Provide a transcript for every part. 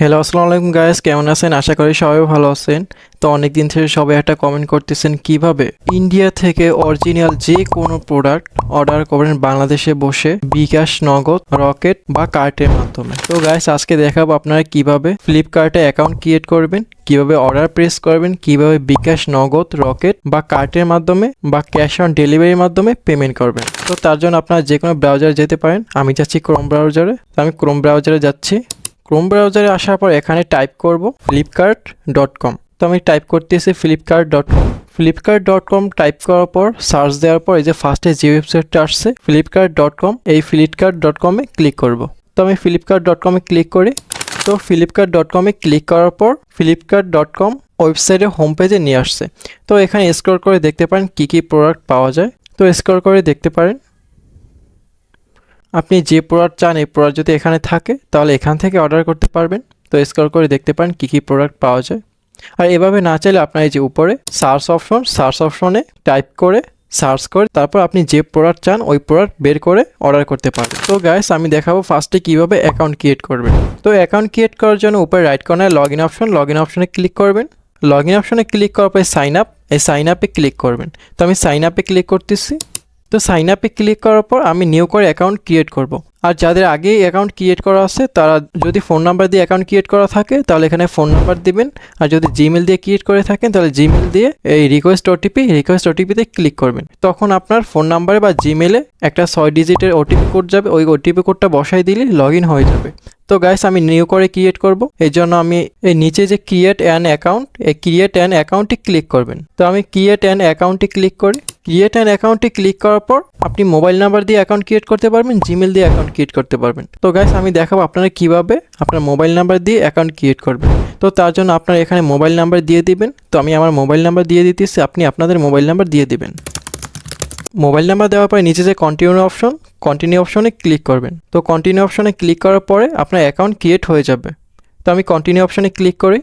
Hello আসসালামু আলাইকুম guys কেমন আছেন? আশা করি সবাই ভালো আছেন। তো অনেক দিন থেকে সবাই একটা কমেন্ট করতেছেন, কীভাবে? ইন্ডিয়া থেকে অরিজিনাল যে কোনো প্রোডাক্ট অর্ডার করবেন বাংলাদেশে বসে বিকাশ নগদ রকেট বা কার্টের মাধ্যমে। তো গাইস আজকে দেখাবো আপনারা কীভাবে ফ্লিপকার্টে অ্যাকাউন্ট ক্রিয়েট করবেন, কীভাবে অর্ডার প্রেস করবেন, কীভাবে বিকাশ নগদ রকেট বা কার্টের মাধ্যমে বা ক্যাশ অন ডেলিভারির মাধ্যমে পেমেন্ট করবেন। তো তার জন্য আপনারা যে কোনো ব্রাউজারে যেতে পারেন। আমি যাচ্ছি ক্রোম ব্রাউজারে তো আমি ক্রোম ব্রাউজারে যাচ্ছি। ক্রোম ব্রাউজারে আসার পর এখানে টাইপ করব ফ্লিপকার্ট ডট কম তো আমি টাইপ করতেছি Flipkart dot com Flipkart dot com type করার পর সার্চ দেওয়ার পর এই যে ফার্স্টে যে ওয়েবসাইটটা আসছে ফ্লিপকার্ট ডট কম এই ফ্লিপকার্ট ডট কমে ক্লিক করব। তো আমি ফ্লিপকার্ট ডট কমে ক্লিক করি। তো ফ্লিপকার্ট ডট কমে ক্লিক করার পর ফ্লিপকার্ট ডট কম ওয়েবসাইটের হোম পেজে নিয়ে আসছে। তো এখানে স্ক্রল করে দেখতে পারেন কী কী প্রোডাক্ট পাওয়া যায়। তো স্ক্রল করে দেখতে পারেন আপনি যে প্রোডাক্ট চান, এই প্রোডাক্ট যদি এখানে থাকে, তাহলে এখান থেকে অর্ডার করতে পারবেন। তো স্ক্রল করে দেখতে পারেন কী কী প্রোডাক্ট পাওয়া যায়। আর এভাবে না চাইলে আপনার এই যে উপরে সার্চ অপশন সার্চ অপশনে টাইপ করে সার্চ করে, তারপর আপনি যে প্রোডাক্ট চান, ওই প্রোডাক্ট বের করে অর্ডার করতে পারবেন তো গাইস আমি দেখাবো ফার্স্টে কীভাবে অ্যাকাউন্ট ক্রিয়েট করবেন। তো অ্যাকাউন্ট ক্রিয়েট করার জন্য উপরে রাইট কর্নারে log in option log in অপশনে ক্লিক করবেন। লগ ইন অপশনে ক্লিক করার পরে সাইন আপ এই সাইন আপে ক্লিক করবেন। তো আমি সাইন আপে ক্লিক করতেছি। তো সাইন আপে ক্লিক করার পর আমি নিউ করে অ্যাকাউন্ট ক্রিয়েট করব। আর যাদের আগে অ্যাকাউন্ট ক্রিয়েট করা আছে, তারা যদি ফোন নাম্বার দিয়ে অ্যাকাউন্ট ক্রিয়েট করা থাকে, তাহলে এখানে ফোন নাম্বার দিবেন। আর যদি জিমেল দিয়ে ক্রিয়েট করে থাকেন, তাহলে জিমেল দিয়ে এই রিকোয়েস্ট ওটিপি রিকোয়েস্ট ওটিপিতে ক্লিক করবেন। তখন আপনার ফোন নাম্বারে বা জিমেলে একটা ছয় ডিজিটের ওটিপি কোড যাবে। ওই ওটিপি কোডটা বসাই দিলে লগ হয়ে যাবে। তো গাইস আমি নিউ করে ক্রিয়েট করব। এই জন্য আমি এই নিচে যে ক্রিয়েট অ্যান অ্যাকাউন্ট এই ক্রিয়েট অ্যান অ্যাকাউন্টে ক্লিক করবেন। তো আমি ক্রিয়েট অ্যান অ্যাকাউন্টে ক্লিক করি। ক্রিয়েট অ্যান অ্যাকাউন্টে ক্লিক করার পর আপনি মোবাইল নাম্বার দিয়ে অ্যাকাউন্ট ক্রিয়েট করতে পারবেন জিমেল দিয়ে অ্যাকাউন্ট ক্রিয়েট করতে পারবেন। তো গাইস আমি দেখাবো আপনারা কীভাবে আপনার মোবাইল নাম্বার দিয়ে অ্যাকাউন্ট ক্রিয়েট করবেন। তো তার জন্য আপনার এখানে মোবাইল নাম্বার দিয়ে দিবেন। তো আমি আমার মোবাইল নাম্বার দিয়ে দিতেছি, আপনি আপনাদের মোবাইল নাম্বার দিয়ে দিবেন। মোবাইল নাম্বার দেওয়ার পরে নিচে যে কন্টিনিউ অপশন কন্টিনিউ অপশনে ক্লিক করবেন। তো কন্টিনিউ অপশনে ক্লিক করার পরে আপনার অ্যাকাউন্ট ক্রিয়েট হয়ে যাবে। তো আমি কন্টিনিউ অপশনে ক্লিক করি।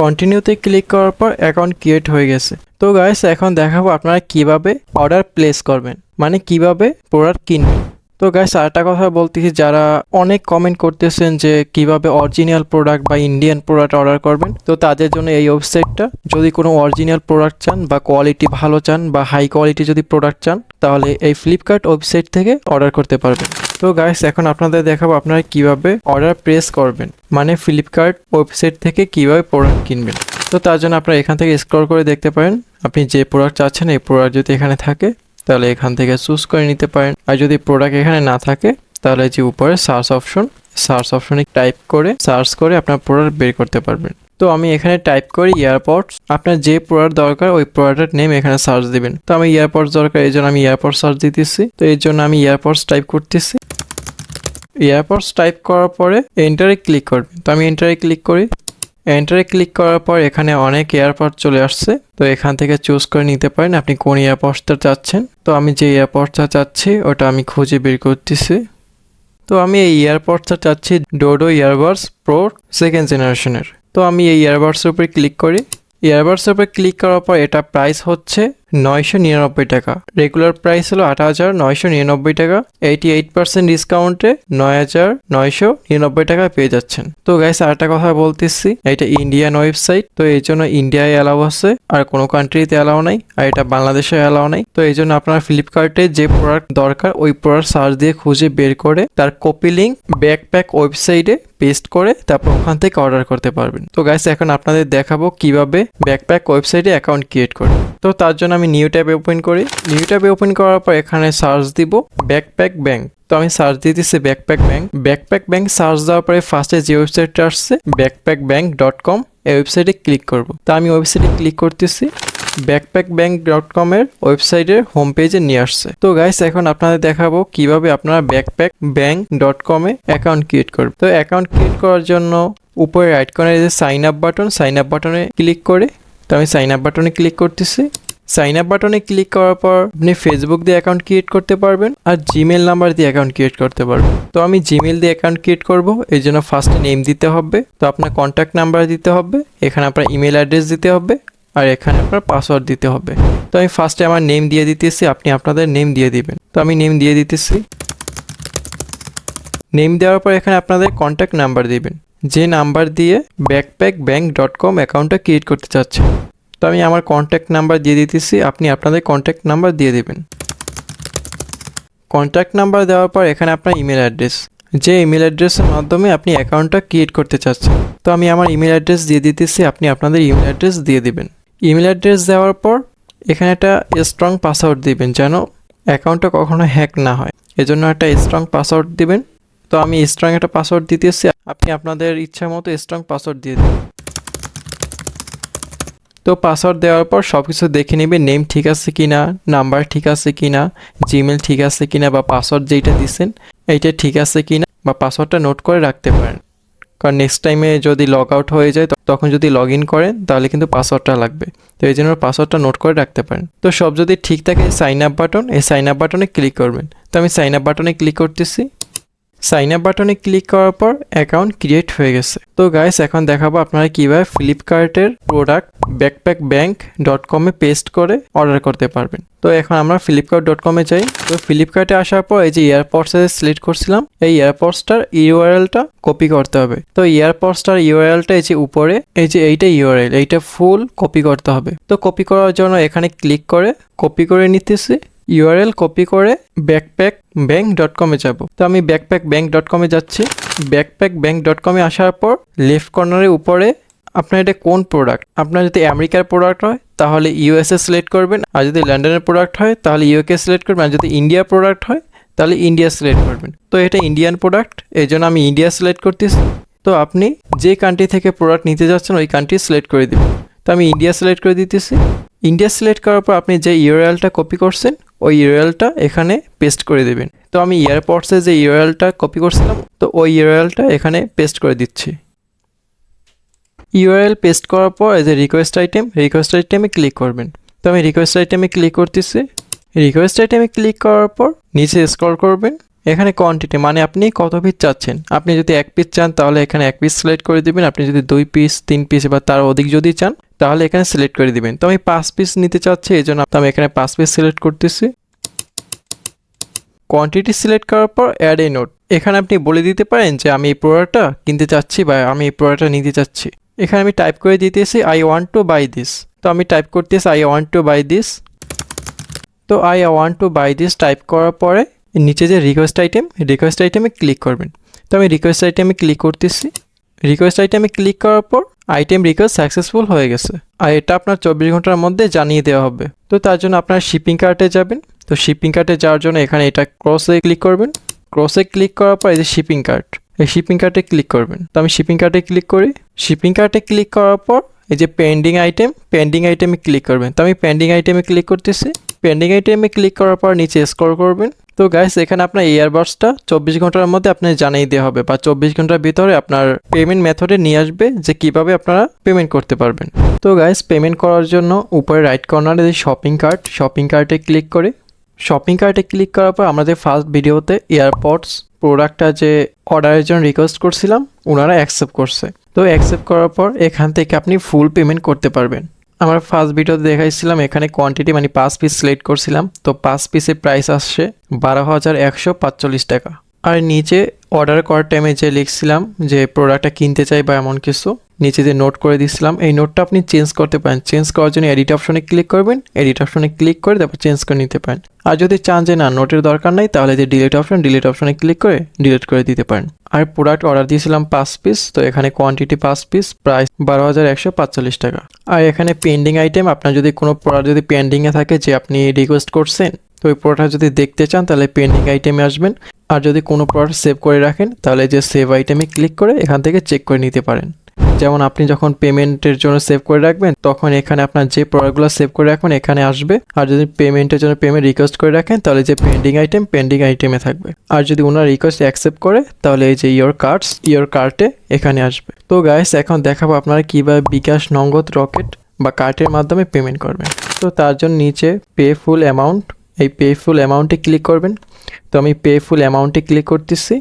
কন্টিনিউতে ক্লিক করার পর অ্যাকাউন্ট ক্রিয়েট হয়ে গেছে। তো গাইস এখন দেখাবো আপনারা কীভাবে অর্ডার প্লেস করবেন। মানে কীভাবে প্রোডাক্ট কিনবেন। তো গাইস আরেকটা কথা বলতেছি, যারা অনেক কমেন্ট করতেছেন যে কীভাবে অরিজিনাল প্রোডাক্ট বা ইন্ডিয়ান প্রোডাক্ট অর্ডার করবেন, তো তাদের জন্য এই ওয়েবসাইটটা যদি কোনো অরিজিনাল প্রোডাক্ট চান বা কোয়ালিটি ভালো চান বা হাই কোয়ালিটি যদি প্রোডাক্ট চান, তাহলে এই ফ্লিপকার্ট ওয়েবসাইট থেকে অর্ডার করতে পারবেন। তো গাইস এখন আপনাদের দেখাবো আপনারা কীভাবে অর্ডার প্রেস করবেন মানে ফ্লিপকার্ট ওয়েবসাইট থেকে কীভাবে প্রোডাক্ট কিনবেন। তো তার জন্য আপনারা এখান থেকে স্ক্রল করে দেখতে পারেন, আপনি যে প্রোডাক্ট চাচ্ছেন, এই প্রোডাক্ট যদি এখানে থাকে তাহলে এখান থেকে চুজ করে নিতে পারেন। আর যদি প্রোডাক্ট এখানে না থাকে, তাহলে যে উপরে সার্চ অপশন সার্চ অপশনে টাইপ করে সার্চ করে আপনার প্রোডাক্ট বের করতে পারবেন। তো আমি এখানে টাইপ করি এয়ারপডস আপনার যে প্রোডাক্ট দরকার, ওই প্রোডাক্টের নেম এখানে সার্চ দিবেন। তো আমি এয়ারপডস দরকার, এই জন্য আমি এয়ারপডস সার্চ দিতেছি। তো এর জন্য আমি এয়ারপডস টাইপ করতেছি। এয়ারপডস টাইপ করার পরে এন্টারে ক্লিক করবেন। তো আমি এন্টারে ক্লিক করি। এন্টারে ক্লিক করার পর এখানে অনেক এয়ারপোর্ট চলে আসছে। তো এখান থেকে চুজ করে নিতে পারেন আপনি কোন এয়ারপোর্টটা চাচ্ছেন। তো আমি যে এয়ারপোর্টটা চাচ্ছি, ওটা আমি খুঁজে বের করতেছি। তো আমি এই এয়ারপোর্টটা চাচ্ছি ডোডো ইয়ারবাডস প্রো সেকেন্ড জেনারেশনের তো আমি এই ইয়ারবাডসের উপরে ক্লিক করি। ইয়ারবাডসের উপরে ক্লিক করার পর এটা প্রাইস হচ্ছে নয়শো নিরানব্বই টাকা। রেগুলার প্রাইস হলো আট হাজার নয়শো নিরানব্বই টাকা। এইটি এইট পার্সেন্ট ডিসকাউন্টে নয় হাজার নয়শো নিরানব্বই টাকা পেয়ে যাচ্ছেন। তো গাইস আরেকটা কথা বলতেছি, এটা ইন্ডিয়ান ওয়েবসাইট তো এই জন্য ইন্ডিয়ায় অ্যালাউ আছে, আর কোনো কান্ট্রিতে অ্যালাউ নাই, আর এটা বাংলাদেশে অ্যালাউ নাই। তো এই জন্য আপনার ফ্লিপকার্টে যে প্রোডাক্ট দরকার, ওই প্রোডাক্ট সার্চ দিয়ে খুঁজে বের করে, তার কপি লিঙ্ক ব্যাকপ্যাক ওয়েবসাইটে পেস্ট করে, তারপর ওখান থেকে অর্ডার করতে পারবেন। তো গাইস এখন আপনাদের দেখাবো কীভাবে ব্যাকপ্যাক ওয়েবসাইটে অ্যাকাউন্ট ক্রিয়েট করে তো তার জন্য আমি নিউ ট্যাবে ওপেন করি। নিউ ট্যাবে ওপেন করার পর এখানে সার্চ দিব ব্যাকপ্যাক ব্যাংক তো আমি সার্চ দিয়ে দিচ্ছি backpack bank backpack bank search দেওয়ার পরে ফার্স্টে যে ওয়েবসাইটটা আসছে ব্যাকপ্যাক ব্যাংক ডট কম এই ওয়েবসাইটে ক্লিক করব। তো আমি ওয়েবসাইটে ক্লিক করতেছি ব্যাকপ্যাক ব্যাংক ডট কমের ওয়েবসাইটের হোম পেজে নিয়ে আসছে। তো গাইস এখন আপনাদের দেখাবো কীভাবে আপনারা ব্যাকপ্যাক ব্যাংক ডট কমে অ্যাকাউন্ট ক্রিয়েট করবেন। তো অ্যাকাউন্ট ক্রিয়েট করার জন্য উপরে রাইট কর্নারে যে sign up button sign up বাটনে ক্লিক করে, তো আমি সাইন আপ বাটনে ক্লিক করতেছি। সাইন আপ বাটনে ক্লিক করার পর আপনি ফেসবুক দিয়ে অ্যাকাউন্ট ক্রিয়েট করতে পারবেন আর জিমেল নাম্বার দিয়ে অ্যাকাউন্ট ক্রিয়েট করতে পারবেন। তো আমি জিমেল দিয়ে অ্যাকাউন্ট ক্রিয়েট করব এই জন্য ফার্স্টে নেম দিতে হবে, তো আপনার কন্ট্যাক্ট নাম্বার দিতে হবে, এখানে আপনার ইমেল অ্যাড্রেস দিতে হবে, আর এখানে আপনার পাসওয়ার্ড দিতে হবে। তো আমি ফার্স্টে আমার নেম দিয়ে দিতেছি, আপনি আপনাদের নেম দিয়ে দিবেন। তো আমি নেম দিয়ে দিতেছি। নেম দেওয়ার পর এখানে আপনাদের কন্ট্যাক্ট নাম্বার দিবেন। যে নাম্বার দিয়ে ব্যাকপ্যাক ব্যাঙ্ক ডট কম অ্যাকাউন্টটা ক্রিয়েট করতে চাচ্ছেন। তো আমি আমার কন্ট্যাক্ট নাম্বার দিয়ে দিতেছি, আপনি আপনাদের কন্ট্যাক্ট নাম্বার দিয়ে দেবেন। কন্ট্যাক্ট নাম্বার দেওয়ার পর এখানে আপনার ইমেল অ্যাড্রেস যে ইমেল অ্যাড্রেসের মাধ্যমে আপনি অ্যাকাউন্টটা ক্রিয়েট করতে চাচ্ছেন, তো আমি আমার ইমেল অ্যাড্রেস দিয়ে দিতেছি, আপনি আপনাদের ইমেল অ্যাড্রেস দিয়ে দিবেন। ইমেল অ্যাড্রেস দেওয়ার পর এখানে একটা স্ট্রং পাসওয়ার্ড দিবেন, যেন অ্যাকাউন্টটা কখনো হ্যাক না হয়। এজন্য একটা স্ট্রং পাসওয়ার্ড দিবেন। তো আমি স্ট্রং একটা পাসওয়ার্ড দিতেছি, আপনি আপনাদের ইচ্ছা মতো স্ট্রং পাসওয়ার্ড দিয়ে দিন তো পাসওয়ার্ড দেওয়ার পর সব কিছু দেখে নেবে নেম ঠিক আছে কি না নাম্বার ঠিক আছে কি না জিমেল ঠিক আছে কি না বা পাসওয়ার্ড যেইটা দিচ্ছেন এইটা ঠিক আছে কি না বা পাসওয়ার্ডটা নোট করে রাখতে পারেন। কারণ নেক্সট টাইমে যদি লগ আউট হয়ে যায় তখন যদি লগ ইন করেন, তাহলে কিন্তু পাসওয়ার্ডটা লাগবে। তো এই জন্য পাসওয়ার্ডটা নোট করে রাখতে পারেন। তো সব যদি ঠিক থাকে সাইন আপ বাটন এই সাইন আপ বাটনে ক্লিক করবেন। তো আমি সাইন আপ বাটনে ক্লিক করতেছি। সাইন আপ বাটনে ক্লিক করার পর অ্যাকাউন্ট ক্রিয়েট হয়ে গেছে। তো গাইস এখন দেখাবো আপনারা কীভাবে ফ্লিপকার্টের প্রোডাক্ট ব্যাকপ্যাক ব্যাঙ্ক ডট কমে পেস্ট করে অর্ডার করতে পারবেন। তো এখন আমরা ফ্লিপকার্ট ডট কমে যাই। তো ফ্লিপকার্টে আসার পর এই যে এয়ারপডস সিলেক্ট করছিলাম, এই এয়ারপডসটার ইউআরএলটা কপি করতে হবে। তো এয়ারপডসটার ইউআরএলটা এই যে উপরে, এই যে এইটা ইউআরএল এইটা ফুল কপি করতে হবে। তো কপি করার জন্য এখানে ক্লিক করে কপি করে নিতেছি। ইউআরএল কপি করে ব্যাকপ্যাক ব্যাঙ্ক ডট কমে যাব। তো আমি ব্যাকপ্যাক ব্যাঙ্ক ডট কমে যাচ্ছি। ব্যাকপ্যাক ব্যাঙ্ক ডট কমে আসার পর লেফট কর্নারের উপরে আপনার এটা কোন প্রোডাক্ট আপনার যদি আমেরিকার প্রোডাক্ট হয়, তাহলে ইউএসএ সিলেক্ট করবেন। আর যদি লন্ডনের প্রোডাক্ট হয়, তাহলে ইউকে সিলেক্ট করবেন। আর যদি ইন্ডিয়ার প্রোডাক্ট হয়, তাহলে ইন্ডিয়া সিলেক্ট করবেন। তো এটা ইন্ডিয়ান প্রোডাক্ট এই জন্য আমি ইন্ডিয়া সিলেক্ট করতেছি। তো আপনি যে কান্ট্রি থেকে প্রোডাক্ট নিতে যাচ্ছেন, ওই কান্ট্রি সিলেক্ট করে দিবেন। তো আমি ইন্ডিয়া সিলেক্ট করে দিতেছি। ইন্ডিয়া সিলেক্ট করার পর আপনি যে ইউরএলটা কপি করছেন, ওই ইউরএলটা এখানে পেস্ট করে দেবেন। তো আমি এয়ারপোর্টসে যে ইউরএলটা কপি করছিলাম, তো ওই ইউরএলটা এখানে পেস্ট করে দিচ্ছি। ইউআরএল পেস্ট করার পর এই যে রিকোয়েস্ট আইটেম রিকোয়েস্ট আইটেমে ক্লিক করবেন। তো আমি রিকোয়েস্ট আইটেমে ক্লিক করতেছি। রিকোয়েস্ট আইটেমে ক্লিক করার পর নিচে স্ক্রল করবেন। এখানে কোয়ান্টিটি মানে আপনি কত পিস চাচ্ছেন। আপনি যদি এক পিস চান, তাহলে এখানে এক পিস সিলেক্ট করে দিবেন। আপনি যদি দুই পিস তিন পিস বা তার অধিক যদি চান তাহলে এখানে সিলেক্ট করে দিবেন। তো আমি পাঁচ পিস নিতে চাচ্ছি, এই জন্য আমি এখানে পাঁচ পিস সিলেক্ট করতেছি। কোয়ান্টিটি সিলেক্ট করার পর অ্যাড এ নোট এখানে আপনি বলে দিতে পারেন যে আমি এই প্রোডাক্টটা কিনতে চাচ্ছি বা আমি এই প্রোডাক্টটা নিতে চাচ্ছি। এখানে আমি টাইপ করে দিতেছি I want to buy this তো আমি টাইপ করতেছি I want to buy this তো I want to buy this type করার পরে নিচে যে রিকোয়েস্ট আইটেম রিকোয়েস্ট আইটেমে ক্লিক করবেন। তো আমি রিকোয়েস্ট আইটেমে ক্লিক করতেছি। রিকোয়েস্ট আইটেমে ক্লিক করার পর আইটেম রিকোয়েস্ট সাকসেসফুল হয়ে গেছে। আর এটা আপনার চব্বিশ ঘণ্টার মধ্যে জানিয়ে দেওয়া হবে। তো তার জন্য আপনার শিপিং কার্টে যাবেন। তো শিপিং কার্টে যাওয়ার জন্য এখানে এটা ক্রসে ক্লিক করবেন। ক্রসে ক্লিক করার পর এই যে শিপিং কার্ট এই শিপিং কার্টে ক্লিক করবেন। তো আমি শিপিং কার্টে ক্লিক করি। শিপিং কার্টে ক্লিক করার পর এই যে পেন্ডিং আইটেম পেন্ডিং আইটেমে ক্লিক করবেন। তো আমি পেন্ডিং আইটেমে ক্লিক করতেছি। পেন্ডিং আইটেমে ক্লিক করার পর নিচে স্ক্রল করবেন। তো গাইস এখানে আপনার ইয়ারবাডসটা চব্বিশ ঘণ্টার মধ্যে আপনার জানিয়ে দেওয়া হবে বা চব্বিশ ঘণ্টার ভিতরে আপনার পেমেন্ট মেথডে নিয়ে আসবে যে কীভাবে আপনারা পেমেন্ট করতে পারবেন। তো গাইস পেমেন্ট করার জন্য উপরে রাইট কর্নারে যে শপিং কার্ট শপিং কার্টে ক্লিক করে শপিং কার্টে ক্লিক করার পর আমাদের ফার্স্ট ভিডিওতে এয়ারপডস প্রোডাক্টটা যে অর্ডারের জন্য রিকোয়েস্ট করছিলাম, ওনারা অ্যাকসেপ্ট করছে। তো অ্যাকসেপ্ট করার পর এখান থেকে আপনি ফুল পেমেন্ট করতে পারবেন। আমার ফার্স্ট ভিডিওতে দেখাইছিলাম এখানে কোয়ান্টিটি মানে পাঁচ পিস সিলেক্ট করছিলাম। তো পাঁচ পিসের প্রাইস আসছে বারো হাজার একশো পাঁচচল্লিশ টাকা। আর নিচে অর্ডার করার টাইমে যে লিখছিলাম যে প্রোডাক্টটা কিনতে চাই বা এমন কিছু, নিচে যে নোট করে দিয়েছিলাম এই নোটটা আপনি চেঞ্জ করতে পারেন। চেঞ্জ করার জন্য এডিট অপশনে ক্লিক করবেন এডিট অপশনে ক্লিক করে তারপর চেঞ্জ করে নিতে পারেন। আর যদি চান যে না নোটের দরকার নাই, তাহলে যে ডিলিট অপশন ডিলিট অপশনে ক্লিক করে ডিলিট করে দিতে পারেন। আর প্রোডাক্ট অর্ডার দিয়েছিলাম পাঁচ পিস তো এখানে কোয়ান্টিটি পাঁচ পিস প্রাইস বারো হাজার একশো পাঁচচল্লিশ টাকা। আর এখানে পেন্ডিং আইটেম আপনার যদি কোনো প্রোডাক্ট যদি পেন্ডিংয়ে থাকে যে আপনি রিকোয়েস্ট করছেন, তো ওই প্রোডাক্ট যদি দেখতে চান, তাহলে পেন্ডিং আইটেমে আসবেন। আর যদি কোনো প্রোডাক্ট সেভ করে রাখেন, তাহলে যে সেভ আইটেমে ক্লিক করে এখান থেকে চেক করে নিতে পারেন। যেমন আপনি যখন পেমেন্টের জন্য সেভ করে রাখবেন, তখন এখানে আপনার যে প্রোডাক্টগুলো সেভ করে রাখবেন, এখানে আসবে। আর যদি পেমেন্টের জন্য পেমেন্ট রিকোয়েস্ট করে রাখেন, তাহলে যে পেন্ডিং আইটেম পেন্ডিং আইটেমে থাকবে। আর যদি ওনার রিকোয়েস্ট অ্যাকসেপ্ট করে, তাহলে এই যে ইয়োর কার্ডস ইয়োর কার্টে এখানে আসবে। তো গাইস এখন দেখাবো আপনারা কীভাবে বিকাশ নগদ রকেট বা কার্টের মাধ্যমে পেমেন্ট করবেন। তো তার জন্য নিচে পে ফুল অ্যামাউন্ট এই পে ফুল অ্যামাউন্টে ক্লিক করবেন। তো আমি পে ফুল অ্যামাউন্টে ক্লিক করতেছি।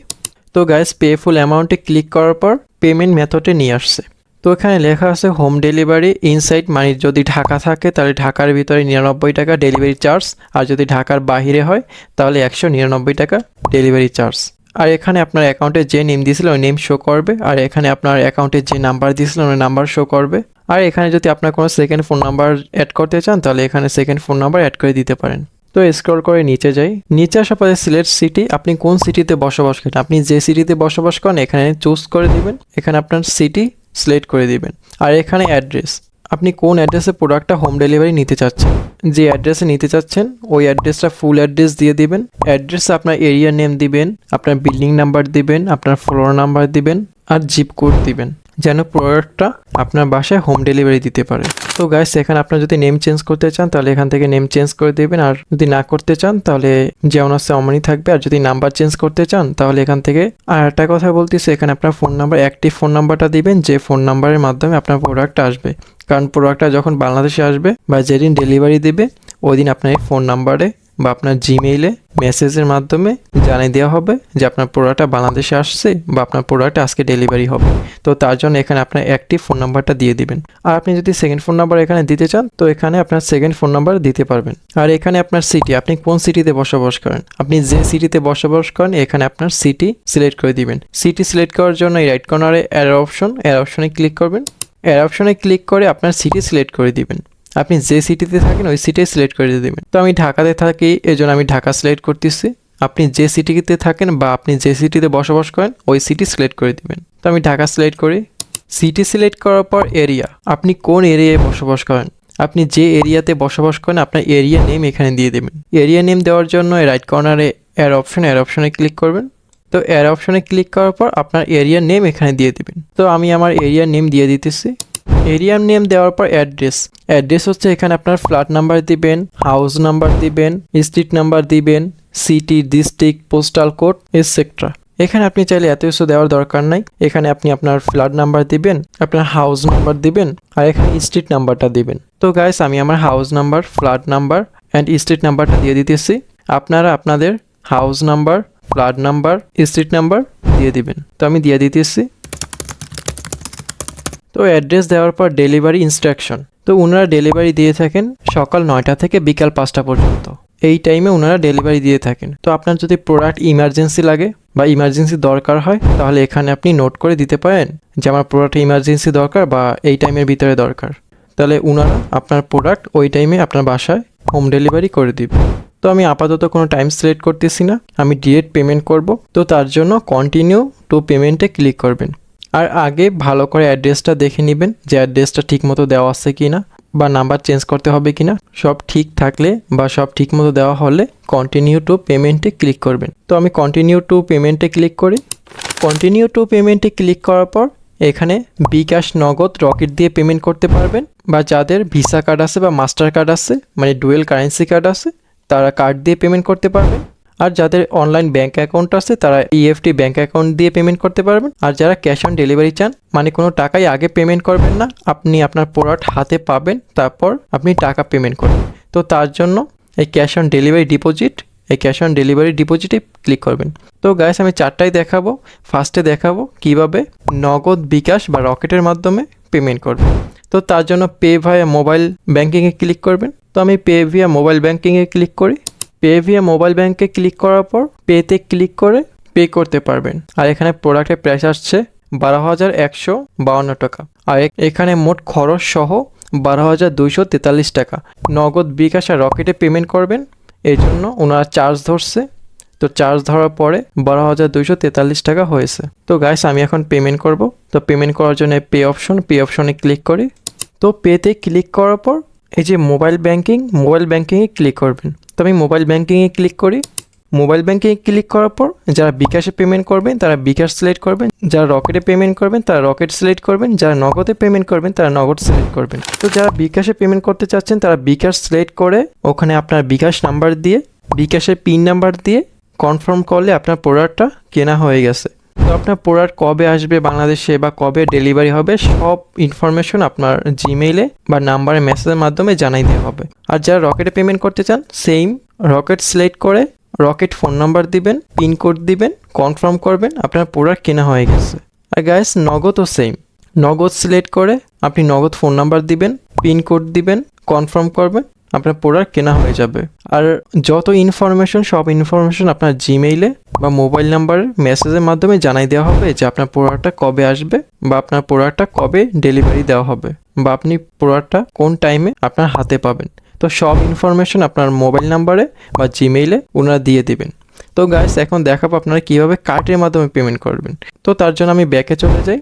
তো গাইস পে ফুল অ্যামাউন্টে ক্লিক করার পর পেমেন্ট মেথডে নিয়ে আসছে। তো এখানে লেখা আছে হোম ডেলিভারি ইনসাইড মানে যদি ঢাকা থাকে, তাহলে ঢাকার ভিতরে নিরানব্বই টাকা ডেলিভারি চার্জ আর যদি ঢাকার বাহিরে হয়, তাহলে একশো নিরানব্বই টাকা ডেলিভারি চার্জ আর এখানে আপনার অ্যাকাউন্টে যে নেম দিয়েছিল, ওই নেম শো করবে। আর এখানে আপনার অ্যাকাউন্টে যে নাম্বার দিয়েছিলেন ওই নাম্বার শো করবে। আর এখানে যদি আপনার কোনো সেকেন্ড ফোন নাম্বার অ্যাড করতে চান, তাহলে এখানে সেকেন্ড ফোন নাম্বার অ্যাড করে দিতে পারেন। তো স্ক্রল করে নিচে যাই। নিচে আসার পরে সিলেক্ট সিটি আপনি কোন সিটিতে বসবাস করেন? আপনি যে সিটিতে বসবাস করেন, এখানে চুজ করে দিবেন। এখানে আপনার সিটি সিলেক্ট করে দিবেন। আর এখানে অ্যাড্রেস আপনি কোন অ্যাড্রেসে প্রোডাক্টটা হোম ডেলিভারি নিতে চাচ্ছেন? যে অ্যাড্রেসে নিতে চাচ্ছেন, ওই অ্যাড্রেসটা ফুল অ্যাড্রেস দিয়ে দিবেন। অ্যাড্রেসে আপনার এরিয়া নেম দিবেন, আপনার বিল্ডিং নাম্বার দিবেন, আপনার ফ্লোর নাম্বার দিবেন, আর জিপ কোড দিবেন। যেন প্রোডাক্টটা আপনার বাসায় হোম ডেলিভারি দিতে পারে। তো গাইস এখানে আপনার যদি নেম চেঞ্জ করতে চান, তাহলে এখান থেকে নেম চেঞ্জ করে দেবেন। আর যদি না করতে চান, তাহলে যেমন আছে অমনই থাকবে। আর যদি নাম্বার চেঞ্জ করতে চান, তাহলে এখান থেকে আর একটা কথা বলতেছি, এখানে আপনার ফোন নাম্বার অ্যাক্টিভ ফোন নাম্বারটা দিবেন, যে ফোন নাম্বারের মাধ্যমে আপনার প্রোডাক্টটা আসবে। কারণ প্রোডাক্টটা যখন বাংলাদেশে আসবে বা যেদিন ডেলিভারি দেবে, ওই দিন আপনার ফোন নাম্বারে বা আপনার জিমেইলে মেসেজের মাধ্যমে জানিয়ে দেওয়া হবে যে আপনার প্রোডাক্টটা বাংলাদেশে আসছে বা আপনার প্রোডাক্ট আজকে ডেলিভারি হবে। তো তার জন্য এখানে আপনার একটি ফোন নাম্বারটা দিয়ে দিবেন। আর আপনি যদি সেকেন্ড ফোন নাম্বার এখানে দিতে চান, তো এখানে আপনার সেকেন্ড ফোন নাম্বার দিতে পারবেন। আর এখানে আপনার সিটি আপনি কোন সিটিতে বসবাস করেন? আপনি যে সিটিতে বসবাস করেন, এখানে আপনার সিটি সিলেক্ট করে দিবেন। সিটি সিলেক্ট করার জন্য এই রাইট কর্নারে এর অপশন এর অপশনে ক্লিক করবেন। এর অপশনে ক্লিক করে আপনার সিটি সিলেক্ট করে দিবেন। আপনি যে সিটিতে থাকেন, ওই সিটি সিলেক্ট করে দেবেন। তো আমি ঢাকাতে থাকি এই জন্য আমি ঢাকা সিলেক্ট করতেছি। আপনি যে সিটিতে থাকেন বা আপনি যে সিটিতে বসবাস করেন, ওই সিটি সিলেক্ট করে দিবেন। তো আমি ঢাকা সিলেক্ট করি। সিটি সিলেক্ট করার পর এরিয়া আপনি কোন এরিয়ায় বসবাস করেন? আপনি যে এরিয়াতে বসবাস করেন, আপনার এরিয়া নেম এখানে দিয়ে দেবেন। এরিয়া নেম দেওয়ার জন্য রাইট কর্নারে এর অপশন এর অপশনে ক্লিক করবেন। তো এর অপশনে ক্লিক করার পর আপনার এরিয়া নেম এখানে দিয়ে দিবেন। তো আমি আমার এরিয়া নেম দিয়ে দিতেছি। এরিয়ার নেম দেওয়ার পর অ্যাড্রেস। অ্যাড্রেস হচ্ছে এখানে আপনার ফ্ল্যাট নাম্বার দিবেন, হাউস নাম্বার দিবেন, স্ট্রিট নাম্বার দিবেন, city, district, postal code, etcetera. এখানে আপনি চাইলে এত কিছু দেওয়ার দরকার নাই। এখানে আপনি আপনার ফ্ল্যাট নাম্বার দিবেন, আপনার হাউস নাম্বার দিবেন আর এখানে স্ট্রিট নাম্বারটা দিবেন। তো গাইস, আমি আমার house number, flat number and street নাম্বারটা দিয়ে দিতেছি। আপনারা আপনাদের house number, flat number, street number দিয়ে দিবেন। তো আমি দিয়ে দিতেছি। তো অ্যাড্রেস দেওয়ার পর ডেলিভারি ইনস্ট্রাকশন। তো ওনারা ডেলিভারি দিয়ে থাকেন সকাল নয়টা থেকে বিকাল পাঁচটা পর্যন্ত। এই টাইমে ওনারা ডেলিভারি দিয়ে থাকেন। তো আপনার যদি প্রোডাক্ট ইমার্জেন্সি লাগে বা ইমার্জেন্সি দরকার হয়, তাহলে এখানে আপনি নোট করে দিতে পারেন যে আমার প্রোডাক্ট ইমার্জেন্সি দরকার বা এই টাইমের ভিতরে দরকার। তাহলে ওনারা আপনার প্রোডাক্ট ওই টাইমে আপনার বাসায় হোম ডেলিভারি করে দিবে। তো আমি আপাতত কোনো টাইম সিলেক্ট করতেছি না। আমি ডিরেক্ট পেমেন্ট করব। তো তার জন্য কন্টিনিউ টু পেমেন্টে ক্লিক করবেন। আর আগে ভালো করে অ্যাড্রেসটা দেখে নেবেন যে অ্যাড্রেসটা ঠিক মতো দেওয়া আছে কি না বা নাম্বার চেঞ্জ করতে হবে কি না সব ঠিক থাকলে বা সব ঠিক মতো দেওয়া হলে কন্টিনিউ টু পেমেন্টে ক্লিক করবেন। তো আমি কন্টিনিউ টু পেমেন্টে ক্লিক করি। কন্টিনিউ টু পেমেন্টে ক্লিক করার পর এখানে বিকাশ নগদ রকেট দিয়ে পেমেন্ট করতে পারবেন বা যাদের ভিসা কার্ড আছে বা মাস্টার কার্ড আছে মানে ডুয়েল কারেন্সি কার্ড আছে, তারা কার্ড দিয়ে পেমেন্ট করতে পারবেন। আর যাদের অনলাইন ব্যাঙ্ক অ্যাকাউন্ট আছে, তারা ইএফটি ব্যাঙ্ক অ্যাকাউন্ট দিয়ে পেমেন্ট করতে পারবেন। আর যারা ক্যাশ অন ডেলিভারি চান মানে কোনো টাকাই আগে পেমেন্ট করবেন না, আপনি আপনার প্রোডাক্ট হাতে পাবেন, তারপর আপনি টাকা পেমেন্ট করবেন। তো তার জন্য এই ক্যাশ অন ডেলিভারি ডিপোজিট এই ক্যাশ অন ডেলিভারি ডিপোজিটে ক্লিক করবেন। তো গাইস আমি চারটাই দেখাবো। ফার্স্টে দেখাবো কীভাবে নগদ বিকাশ বা রকেটের মাধ্যমে পেমেন্ট করবেন। তো তার জন্য পে ভায়া মোবাইল ব্যাঙ্কিংয়ে ক্লিক করবেন। তো আমি পে ভিয়া মোবাইল ব্যাঙ্কিংয়ে ক্লিক করি। পে ভিয়া মোবাইল ব্যাঙ্কে ক্লিক করার পর পেতে ক্লিক করে পে করতে পারবেন। আর এখানে প্রোডাক্টের প্রাইস আসছে বারো হাজার একশো বাউন্ন টাকা। আর এখানে মোট খরচ সহ বারো হাজার দুইশো তেতাল্লিশ টাকা। নগদ বিকাশ আর রকেটে পেমেন্ট করবেন। এই জন্য ওনারা চার্জ ধরছে। তো চার্জ ধরার পরে বারো হাজার দুইশো তেতাল্লিশ টাকা হয়েছে। তো গাইস আমি এখন পেমেন্ট করব। তো পেমেন্ট করার জন্য পে অপশন, পে অপশনে ক্লিক করি। তো পেতে ক্লিক করার পর এই যে মোবাইল ব্যাংকিং মোবাইল ব্যাংকিংয়ে ক্লিক করবেন। তো আমি মোবাইল ব্যাংকিংয়ে ক্লিক করি। মোবাইল ব্যাংকিংয়ে ক্লিক করার পর যারা বিকাশে পেমেন্ট করবেন, তারা বিকাশ সিলেক্ট করবেন। যারা রকেটে পেমেন্ট করবেন, তারা রকেট সিলেক্ট করবেন। যারা নগদে পেমেন্ট করবেন, তারা নগদ সিলেক্ট করবেন। তো যারা বিকাশে পেমেন্ট করতে চাচ্ছেন, তারা বিকাশ সিলেক্ট করে ওখানে আপনার বিকাশ নাম্বার দিয়ে, বিকাশের পিন নাম্বার দিয়ে কনফার্ম করলে আপনার প্রোডাক্টটা কেনা হয়ে গেছে। তো আপনার প্রোডাক্ট কবে আসবে বাংলাদেশে বা কবে ডেলিভারি হবে, সব ইনফরমেশন আপনার জিমেইলে বা নাম্বারে মেসেজের মাধ্যমে জানাই দেওয়া হবে। আর যারা রকেটে পেমেন্ট করতে চান সেম রকেট সিলেক্ট করে রকেট ফোন নাম্বার দিবেন পিন কোড দিবেন কনফার্ম করবেন, আপনার প্রোডাক্ট কেনা হয়ে গেছে। আর গ্যাস নগদও সেম নগদ সিলেক্ট করে আপনি নগদ ফোন নাম্বার দিবেন পিন কোড দিবেন কনফার্ম করবেন আপনার প্রোডাক্ট কেনা হয়ে যাবে। আর যত ইনফরমেশন সব ইনফরমেশন আপনার জিমেইলে বা মোবাইল নাম্বারের মেসেজের মাধ্যমে জানাই দেওয়া হবে যে আপনার প্রোডাক্টটা কবে আসবে বা আপনার প্রোডাক্টটা কবে ডেলিভারি দেওয়া হবে বা আপনি প্রোডাক্টটা কোন টাইমে আপনার হাতে পাবেন। তো সব ইনফরমেশন আপনার মোবাইল নাম্বারে বা জিমেইলে ওনারা দিয়ে দিবেন। তো গাইস এখন দেখাবো আপনারা কীভাবে কার্ডের মাধ্যমে পেমেন্ট করবেন। তো তার জন্য আমি ব্যাকে চলে যাই।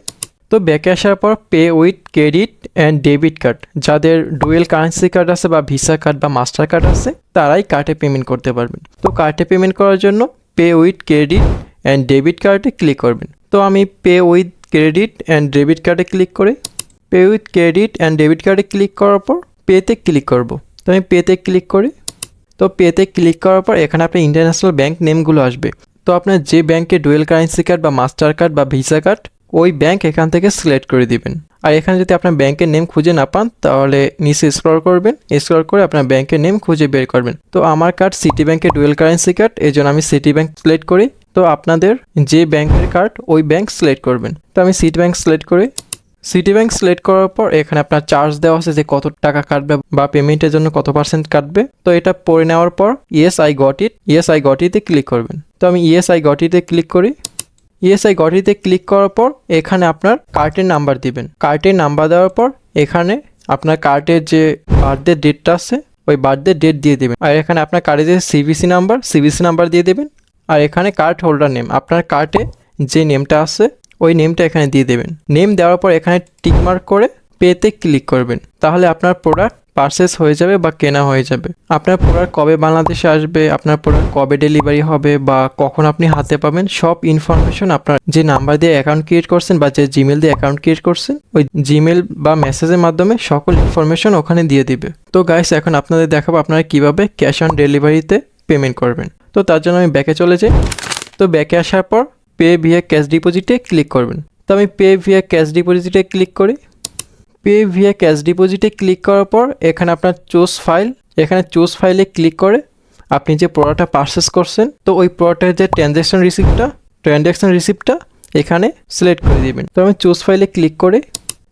তো ব্যাকে আসার পর pay with credit and debit card যাদের ডুয়েল কারেন্সি কার্ড আছে বা ভিসা কার্ড বা মাস্টার কার্ড আছে, তারাই কার্ডে পেমেন্ট করতে পারবেন। তো কার্ডে পেমেন্ট করার জন্য pay with credit and debit কার্ডে ক্লিক করবেন। তো আমি pay with credit and debit কার্ডে ক্লিক করে pay with credit and debit কার্ডে ক্লিক করার পর পেতে ক্লিক করব। তো আমি পেতে ক্লিক করি, তো পেতে ক্লিক করার পর এখানে আপনার ইন্টারন্যাশনাল ব্যাঙ্ক নেমগুলো আসবে। তো আপনার যে ব্যাংকে ডুয়েল কারেন্সি কার্ড বা মাস্টার কার্ড বা ভিসা কার্ড ওই ব্যাংক এখান থেকে সিলেক্ট করে দিবেন। আর এখানে যদি আপনার ব্যাংকের নেম খুঁজে না পান, তাহলে নিচে স্ক্রল করবেন। স্ক্রল করে আপনার ব্যাংকের নেম খুঁজে বের করবেন। তো আমার কার্ড সিটি ব্যাংকের ডুয়েল কারেন্সি কার্ড এই জন্য আমি সিটি ব্যাংক সিলেক্ট করি। তো আপনাদের যে ব্যাংকের কার্ড ওই ব্যাংক সিলেক্ট করবেন। তো আমি সিটি ব্যাংক সিলেক্ট করি। সিটি ব্যাংক সিলেক্ট করার পর এখানে আপনার চার্জ দেওয়া আছে যে কত টাকা কাটবে বা পেমেন্টের জন্য কত পার্সেন্ট কাটবে। তো এটা পড়ে নেওয়ার পর yes I got it yes I got click করবেন। তো আমি ইয়েস আই গট ক্লিক করি। ইয়েস গঠিতে ক্লিক করার পর এখানে আপনার কার্টের নাম্বার দিবেন। কার্টের নাম্বার দেওয়ার পর এখানে আপনার কার্টের যে বার্থডে ডেটটা আছে, ওই বার্থডে ডেট দিয়ে দেবেন। আর এখানে আপনার কার্ডে যে সিবিসি নাম্বার সিবিসি নাম্বার দিয়ে দেবেন। আর এখানে কার্ড হোল্ডার নেম আপনার কার্টে যে নেমটা আছে, ওই নেমটা এখানে দিয়ে দেবেন। নেম দেওয়ার পর এখানে টিকমার্ক করে পেতে ক্লিক করবেন। তাহলে আপনার প্রোডাক্ট পারচেস হয়ে যাবে বা কেনা হয়ে যাবে। আপনার প্রোডাক্ট কবে বাংলাদেশে আসবে, আপনার প্রোডাক্ট কবে ডেলিভারি হবে বা কখন আপনি হাতে পাবেন, সব ইনফরমেশন আপনার যে নাম্বার দিয়ে অ্যাকাউন্ট ক্রিয়েট করছেন বা যে জিমেল দিয়ে অ্যাকাউন্ট ক্রিয়েট করছেন, ওই জিমেল বা মেসেজের মাধ্যমে সকল ইনফরমেশন ওখানে দিয়ে দিবে। তো গাইস এখন আপনাদের দেখাবো আপনারা কীভাবে ক্যাশ অন ডেলিভারিতে পেমেন্ট করবেন। তো তার জন্য আমি ব্যাকে চলে যাই। তো ব্যাকে আসার পর পে ভিয়া ক্যাশ ডিপোজিটে ক্লিক করবেন। তো আমি পে ভিয়া ক্যাশ ডিপোজিটে ক্লিক করি। পে ভিয়া ক্যাশ ডিপোজিটে ক্লিক করার পর এখানে আপনার চুজ ফাইল এখানে চুজ ফাইলে ক্লিক করে আপনি যে প্রোডাক্টটা পারচেস করছেন, তো ওই প্রোডাক্টের যে ট্রানজ্যাকশন রিসিপ্টটা ট্রানজ্যাকশন রিসিপ্টটা এখানে সিলেক্ট করে দিবেন। তো আমি চুজ ফাইলে ক্লিক করে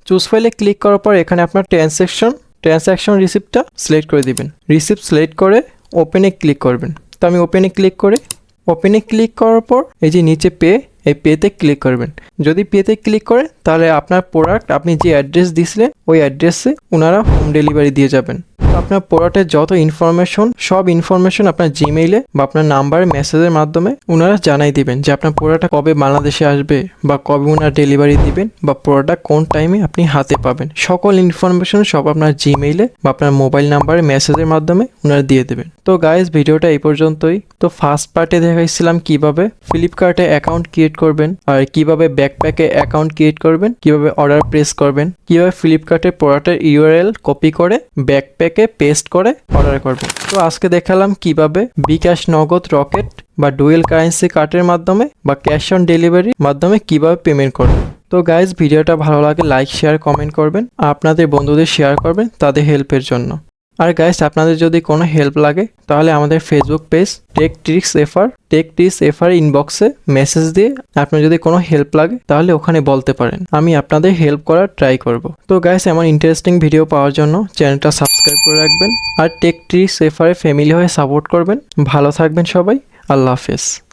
চুজ ফাইলে ক্লিক করার পর এখানে আপনার ট্রানজ্যাকশন ট্রানজ্যাকশন রিসিপ্টটা সিলেক্ট করে দিবেন। রিসিপ্ট সিলেক্ট করে ওপেনে ক্লিক করবেন। তো আমি ওপেনে ক্লিক করে ওপেনে ক্লিক করার পর এই যে নিচে পে এই পেতে ক্লিক করবেন। যদি পেতে ক্লিক করে, তাহলে আপনার প্রোডাক্ট আপনি যে অ্যাড্রেস দিয়েছিলেন, ওই অ্যাড্রেসে ওনারা হোম ডেলিভারি দিয়ে যাবেন। আপনার প্রোডাক্টের যত ইনফরমেশন সব ইনফরমেশন আপনার জিমেইলে বা আপনার নাম্বার মেসেজের মাধ্যমে ওনারা জানাই দিবেন যে আপনার প্রোডাক্টটা কবে বাংলাদেশে আসবে বা কবে ওনারা ডেলিভারি দিবেন বা প্রোডাক্ট কোন টাইমে আপনি হাতে পাবেন। সকল ইনফরমেশন সব আপনার জিমেইলে বা আপনার মোবাইল নাম্বারে মেসেজের মাধ্যমে ওনারা দিয়ে দেবেন। তো গাইজ ভিডিওটা এই পর্যন্তই। তো ফার্স্ট পার্টে দেখাইছিলাম কীভাবে ফ্লিপকার্টে অ্যাকাউন্ট ক্রিয়েট করবেন? আর কীভাবে ব্যাকপ্যাকে অ্যাকাউন্ট ক্রিয়েট করবেন? কীভাবে অর্ডার প্রেস করবেন? কীভাবে ফ্লিপকার্টে প্রোডাক্টের ইউআরএল কপি করে ব্যাকপ্যাকে পেস্ট করে অর্ডার করবেন? তো আজকে দেখালাম কীভাবে বিকাশ নগদ রকেট বা ডুয়েল কারেন্সি কার্ডের মাধ্যমে বা ক্যাশ অন ডেলিভারির মাধ্যমে কীভাবে পেমেন্ট করবেন? তো গাইজ ভিডিওটা ভালো লাগে লাইক শেয়ার কমেন্ট করবেন। আপনাদের বন্ধুদের শেয়ার করবেন, তাদের হেল্পের জন্য। আর গাইস আপনাদের যদি কোনো হেল্প লাগে, তাহলে আমাদের ফেসবুক পেজ টেক ট্রিক্স এফার টেক ট্রিক্স এফার ইনবক্সে মেসেজ দিয়ে আপনার যদি কোনো হেল্প লাগে, তাহলে ওখানে বলতে পারেন। আমি আপনাদের হেল্প করার ট্রাই করব। তো গাইস এমন ইন্টারেস্টিং ভিডিও পাওয়ার জন্য চ্যানেলটা সাবস্ক্রাইব করে রাখবেন আর টেক ট্রিক্স এফারে ফ্যামিলি হয়ে সাপোর্ট করবেন। ভালো থাকবেন সবাই। আল্লাহ হাফেজ।